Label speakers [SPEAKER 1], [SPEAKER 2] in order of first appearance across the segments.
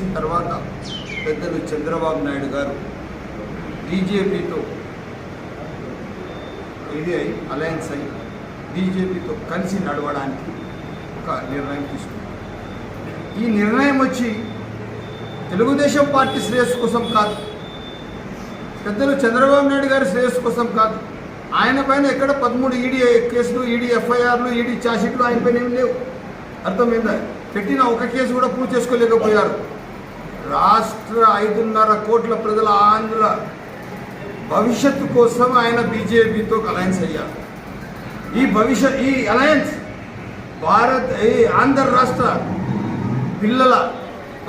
[SPEAKER 1] చేసిన తర్వాత పెద్దలు చంద్రబాబు నాయుడు గారు బీజేపీతో ఇది అయి అలయన్స్ అయి బీజేపీతో కలిసి నడవడానికి ఒక నిర్ణయం తీసుకున్నారు. ఈ నిర్ణయం వచ్చి తెలుగుదేశం పార్టీ శ్రేయస్సు కోసం కాదు పెద్దలు చంద్రబాబు నాయుడు గారి శ్రేయస్సు కోసం కాదు ఆయన పైన ఎక్కడ పదమూడు ఈడీ కేసులు ఈడీ ఎఫ్ఐఆర్లు ఈడీ ఛార్జ్షీట్లు ఆయన పైన ఏం లేవు. అర్థమైందా? పెట్టిన ఒక కేసు కూడా పూర్తి చేసుకోలేకపోయారు. రాష్ట్ర ఐదున్నర కోట్ల ప్రజల ఆంధ్ర భవిష్యత్తు కోసం ఆయన బీజేపీతో అలయన్స్ అయ్యారు. ఈ భవిష్యత్ ఈ అలయన్స్ భారత్ ఈ ఆంధ్ర రాష్ట్ర పిల్లల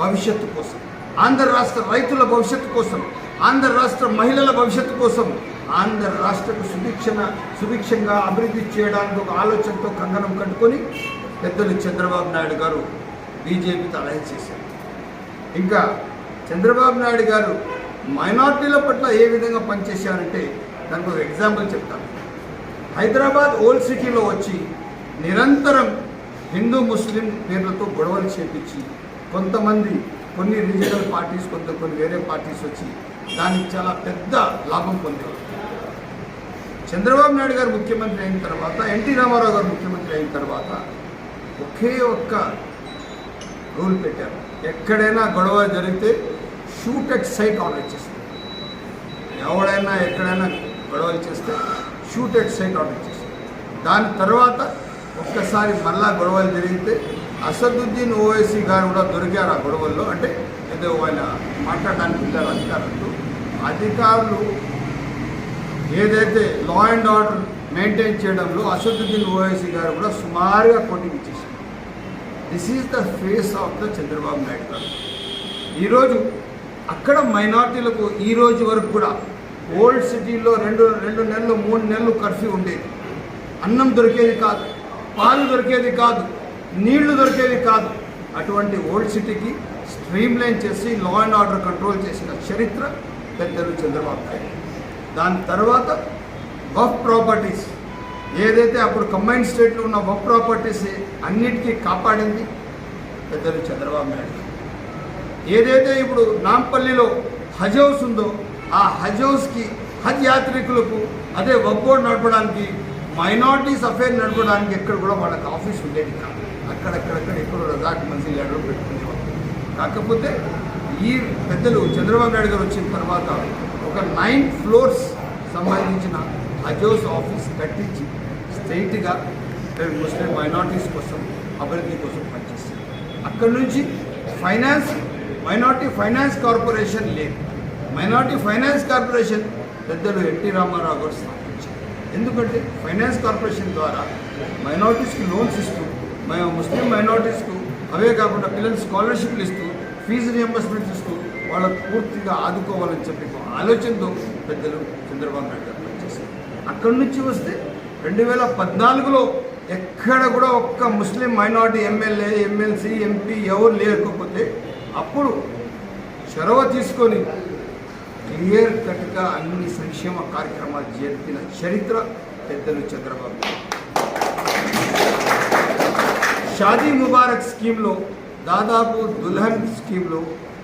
[SPEAKER 1] భవిష్యత్తు కోసం ఆంధ్ర రాష్ట్ర రైతుల భవిష్యత్తు కోసం ఆంధ్ర రాష్ట్ర మహిళల భవిష్యత్తు కోసం ఆంధ్ర రాష్ట్రకు సుభిక్షణ సుభిక్షంగా అభివృద్ధి చేయడానికి ఒక ఆలోచనతో కంగనం కట్టుకొని పెద్దలు చంద్రబాబు నాయుడు గారు బీజేపీతో అలయన్స్ చేశారు. ఇంకా చంద్రబాబు నాయుడు గారు మైనార్టీల పట్ల ఏ విధంగా పనిచేశారంటే దానికి ఒక ఎగ్జాంపుల్ చెప్తాను. హైదరాబాద్ ఓల్డ్ సిటీలో వచ్చి నిరంతరం హిందూ ముస్లిం పేర్లతో గొడవలు చేపించి కొంతమంది కొన్ని రీజనల్ పార్టీస్ కొంత కొన్ని వేరే పార్టీస్ వచ్చి దానికి చాలా పెద్ద లాభం పొందేవారు. చంద్రబాబు నాయుడు గారు ముఖ్యమంత్రి అయిన తర్వాత ఎన్టీ రామారావు గారు ముఖ్యమంత్రి అయిన తర్వాత ఒకే ఒక్క రూల్ పెట్టారు. ఎక్కడైనా గొడవ జరిగితే షూట్ ఎట్ సైట్ ఆర్డర్ చేస్తారు ఎవడైనా ఎక్కడైనా గొడవలు చేస్తే షూట్ ఎట్ సైట్ ఆర్డర్ చేస్తారు దాని తర్వాత ఒక్కసారి మళ్ళా గొడవలు జరిగితే అసదుద్దీన్ ఓవైసీ గారు కూడా దొరికారు ఆ గొడవల్లో. అంటే ఏదో ఆయన మాట్లాడడానికి వెళ్ళారు అధికారులు. అధికారులు ఏదైతే లా అండ్ ఆర్డర్ మెయింటైన్ చేయడంలో అసదుద్దీన్ ఓవైసీ గారు కూడా సుమారుగా కొట్టించారు this is the face of the Chandrababu Naidu garu ఈరోజు అక్కడ మైనార్టీలకు ఈ రోజు వరకు కూడా ఓల్డ్ సిటీలో రెండు రెండు నెలలు మూడు నెలలు కర్ఫ్యూ ఉండేది. అన్నం దొరికేది కాదు పాలు దొరికేది కాదు నీళ్ళు దొరికేది కాదు. అటువంటి ఓల్డ్ సిటీకి స్ట్రీమ్ లైన్ చేసి లా అండ్ ఆర్డర్ కంట్రోల్ చేసిన చరిత్ర పెద్దలు చంద్రబాబు నాయుడు దాని తర్వాత వఫ్ ప్రాపర్టీస్ ఏదైతే అప్పుడు కంబైన్ స్టేట్లో ఉన్న వర్క్ ప్రాపర్టీస్ అన్నిటికీ కాపాడింది పెద్దలు చంద్రబాబు నాయుడు ఏదైతే ఇప్పుడు నాంపల్లిలో హజ్ హౌస్ ఉందో ఆ హజ్ హౌస్కి హజ్ యాత్రికులకు అదే వక్ నడపడానికి మైనార్టీస్ అఫేర్ నడపడానికి ఎక్కడ కూడా వాళ్ళకి ఆఫీస్ ఉండేది కాదు. అక్కడక్కడక్కడ ఎక్కడో రజాక్ మన్సీ లెటర్ పెట్టుకునేవారు. కాకపోతే ఈ పెద్దలు చంద్రబాబు నాయుడు గారు వచ్చిన తర్వాత ఒక నైన్ ఫ్లోర్స్ సంబంధించిన హజ్ హౌస్ ఆఫీస్ కట్టించి స్ట్రైట్గా ముస్లిం మైనార్టీస్ కోసం అభివృద్ధి కోసం పనిచేస్తాం అక్కడి నుంచి ఫైనాన్స్ మైనార్టీ ఫైనాన్స్ కార్పొరేషన్ లేదు. మైనార్టీ ఫైనాన్స్ కార్పొరేషన్ పెద్దలు ఎన్టీ రామారావు గారు స్థాపించారు. ఎందుకంటే ఫైనాన్స్ కార్పొరేషన్ ద్వారా మైనార్టీస్కి లోన్స్ ఇస్తూ మేము ముస్లిం మైనార్టీస్కు అవే కాకుండా పిల్లలు స్కాలర్షిప్లు ఇస్తూ ఫీజు రియంబర్స్మెంట్ ఇస్తూ వాళ్ళకు పూర్తిగా ఆదుకోవాలని చెప్పి ఆలోచనతో పెద్దలు చంద్రబాబు నాయుడు గారు పనిచేశారు. అక్కడి నుంచి వస్తే రెండు వేల పద్నాలుగులో ఎక్కడ కూడా ఒక్క Muslim minority MLA MLC MP ఎవరు లేకపోతే అప్పుడు చొరవ తీసుకొని క్లియర్ కట్గా అన్ని సంక్షేమ కార్యక్రమాలు జరిపిన చరిత్ర పెద్దలు చంద్రబాబు షాదీ ముబారక్ స్కీమ్లో దాదాపు దుల్హన్ స్కీమ్లో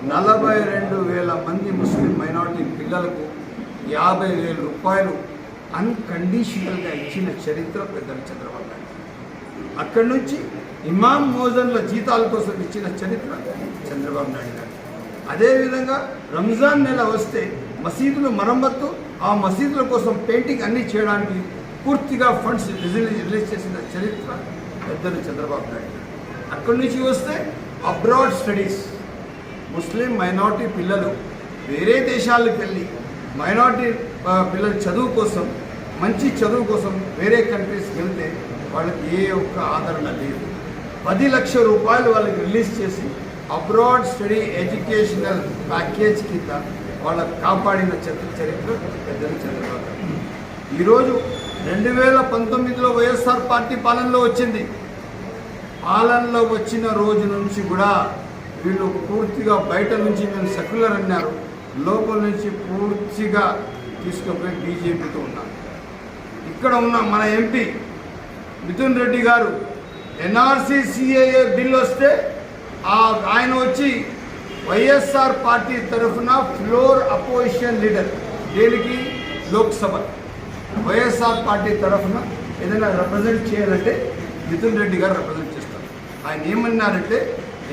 [SPEAKER 1] నలభై రెండు వేల మంది ముస్లిం మైనార్టీ పిల్లలకు యాభై వేల రూపాయలు అన్కండిషనల్గా ఇచ్చిన చరిత్ర పెద్దలు చంద్రబాబు నాయుడు. అక్కడి నుంచి ఇమాం మోజన్ల జీతాల కోసం ఇచ్చిన చరిత్ర చంద్రబాబు నాయుడు గారు. అదేవిధంగా రంజాన్ నెల వస్తే మసీదులు మరమ్మత్తు ఆ మసీదుల కోసం పెయింటింగ్ అన్నీ చేయడానికి పూర్తిగా ఫండ్స్ రిలీజ్ రిలీజ్ చేసిన చరిత్ర పెద్దలు చంద్రబాబు నాయుడు గారు. అక్కడి నుంచి వస్తే అబ్రాడ్ స్టడీస్. ముస్లిం మైనారిటీ పిల్లలు వేరే దేశాలకు వెళ్ళి మైనారిటీ పిల్లల చదువు కోసం మంచి చదువు కోసం వేరే కంట్రీస్కి వెళ్తే వాళ్ళకి ఏ ఒక్క ఆదరణ లేదు. పది లక్షల రూపాయలు వాళ్ళకి రిలీజ్ చేసి అబ్రాడ్ స్టడీ ఎడ్యుకేషనల్ ప్యాకేజ్ కింద వాళ్ళకి కాపాడిన చరిత్ర చరిత్ర పెద్దలు చంద్రబాబు ఈరోజు రెండు వేల పంతొమ్మిదిలో వైఎస్ఆర్ పార్టీ పాలనలో వచ్చింది. పాలనలో వచ్చిన రోజు నుంచి కూడా వీళ్ళు పూర్తిగా బయట నుంచి మేము సెక్యులర్ అన్నారు. లోపల నుంచి పూర్తిగా తీసుకుపోయి బీజేపీతో ఉన్నారు ఇక్కడ ఉన్న మన ఎంపీ మిథున్ రెడ్డి గారు ఎన్ఆర్సీ సిఏఏ బిల్ వస్తే ఆ ఆయన వచ్చి వైఎస్ఆర్ పార్టీ తరఫున ఫ్లోర్ అపోజిషన్ లీడర్ దేనికి? లోక్సభ. వైఎస్ఆర్ పార్టీ తరఫున ఏదైనా రిప్రజెంట్ చేయాలంటే మిథున్ రెడ్డి గారు రిప్రజెంట్ చేస్తారు. ఆయన ఏమన్నారంటే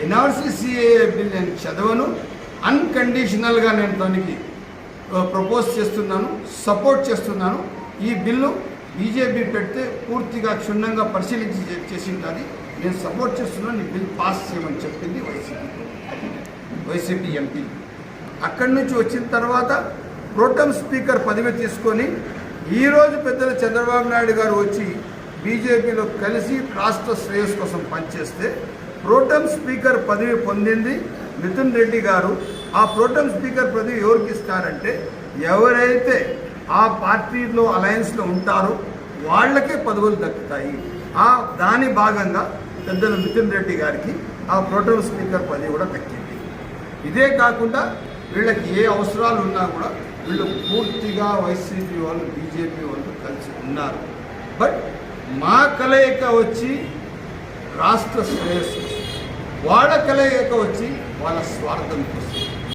[SPEAKER 1] ఎన్ఆర్సీ సిఏఏ బిల్ నేను చదవను అన్కండిషనల్గా నేను దానికి ప్రపోజ్ చేస్తున్నాను సపోర్ట్ చేస్తున్నాను. ఈ బిల్లు బీజేపీ పెడితే పూర్తిగా క్షుణ్ణంగా పరిశీలించి చేసింటుంది నేను సపోర్ట్ చేస్తున్నాను ఈ బిల్ పాస్ చేయమని చెప్పింది వైసీపీ. YCP MP. అక్కడి నుంచి వచ్చిన తర్వాత ప్రోటమ్ స్పీకర్ పదవి తీసుకొని ఈరోజు పెద్దలు చంద్రబాబు నాయుడు గారు వచ్చి బీజేపీలో కలిసి రాష్ట్ర శ్రేయస్ కోసం పనిచేస్తే ప్రోటమ్ స్పీకర్ పదవి పొందింది మిథున్ రెడ్డి గారు. ఆ ప్రోటమ్ స్పీకర్ పదవి ఎవరికి ఇస్తారంటే ఎవరైతే ఆ పార్టీలో అలయన్స్లో ఉంటారో వాళ్ళకే పదవులు దక్కుతాయి. ఆ దాని భాగంగా పెద్దలు మిథున్ రెడ్డి గారికి ఆ ప్రోటోమ్ స్పీకర్ పదవి కూడా దక్కింది. ఇదే కాకుండా వీళ్ళకి ఏ అవసరాలు ఉన్నా కూడా వీళ్ళు పూర్తిగా వైసీపీ వాళ్ళు బీజేపీ వాళ్ళు కలిసి ఉన్నారు. బట్ మా కలయిక వచ్చి రాష్ట్ర శ్రేయస్సు. వాళ్ళ కలయిక వచ్చి వాళ్ళ స్వార్థం కోసం.